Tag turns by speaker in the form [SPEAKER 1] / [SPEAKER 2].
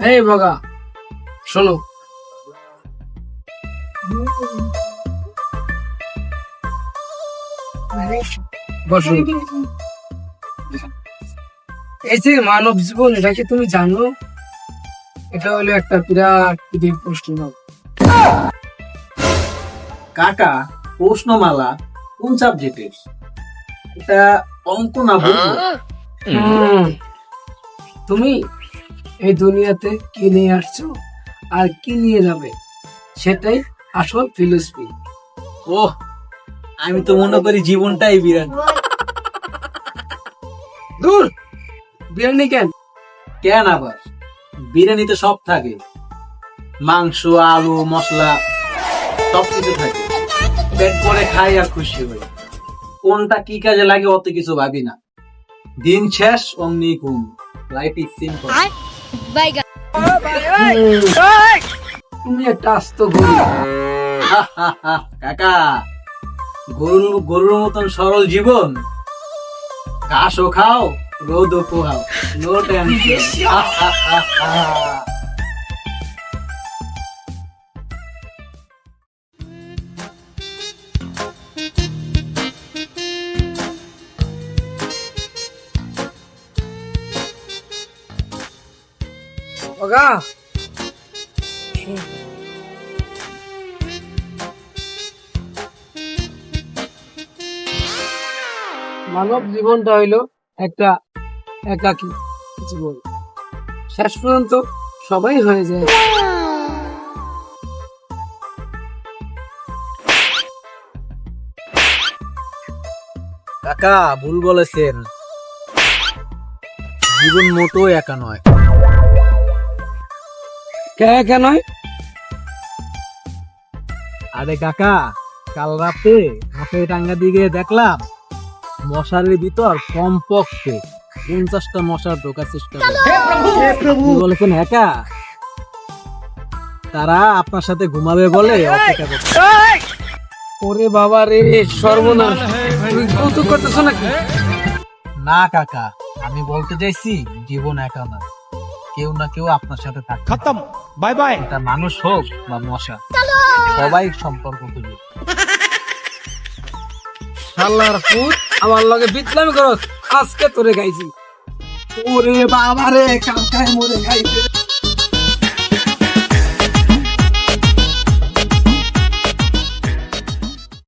[SPEAKER 1] এই বগা শোনো। বসো। এই যে মানব জীবন এটা কি তুমি জানো? এটা হলো একটা বিরাট প্রশ্ন
[SPEAKER 2] কাকা প্রশ্নমালা কোন সাবজেক্টের এটা অঙ্ক না
[SPEAKER 1] তুমি এই দুনিয়াতে কি নিয়ে আসছো? আর কি নিয়ে যাবে? সেটাই আসল ফিলোসফি।
[SPEAKER 2] ও আমি তো মনে করি জীবনটাই বিরাট।
[SPEAKER 1] দূর বিরিয়ানি কেন?
[SPEAKER 2] কেন আবার? বিরিয়ানিতে সব থাকে। মাংস আলু মশলা সব কিছু থাকে। পেট করে খাই আর খুশি হই। কোনটা কি কাজে লাগে অত কিছু ভাবি না। দিন শেষ অমনি ঘুম। লাইফ ইজ সিম্পল
[SPEAKER 3] Bye,
[SPEAKER 1] তুমি একটা আস্ত গরু।
[SPEAKER 2] কাকা গরুর গরুর মতন সরল জীবন। ঘাসও খাও রোদও পোহাও। নো টেনশন
[SPEAKER 1] মানব জীবনটা হইল একটা একাকী জীবন। শেষ পর্যন্ত সবাই হয়ে যায়।
[SPEAKER 2] কাকা, ভুল বলেছেন। জীবন মোটো একা নয়।
[SPEAKER 1] কে
[SPEAKER 2] আরে কাকা কাল রাতে মশারি টাঙ্গা দিকে দেখলাম মশারির ভিতর কমপক্ষে পঞ্চাশটা মশার ঢোকার চেষ্টা বলেছেন একা তারা আপনার সাথে ঘুমাবে বলে অপেক্ষা করছে।
[SPEAKER 1] ওরে বাবা রে সর্বনাশ। তুমি কৌতুক করতেছো নাকি?
[SPEAKER 2] না কাকা আমি বলতে চাইছি জীবন একা না কেউ না কেউ আপনার সাথে থাকে
[SPEAKER 4] খতম। Bye bye.
[SPEAKER 2] এটা মানুষ হোক বা মশা সবাই সম্পর্ক খুঁজে
[SPEAKER 1] সালার ফুট আমার লগে বিতলামি করো আজকে তোরে গাইছি ওরে বাবা রে কামকায় মরে গাইছে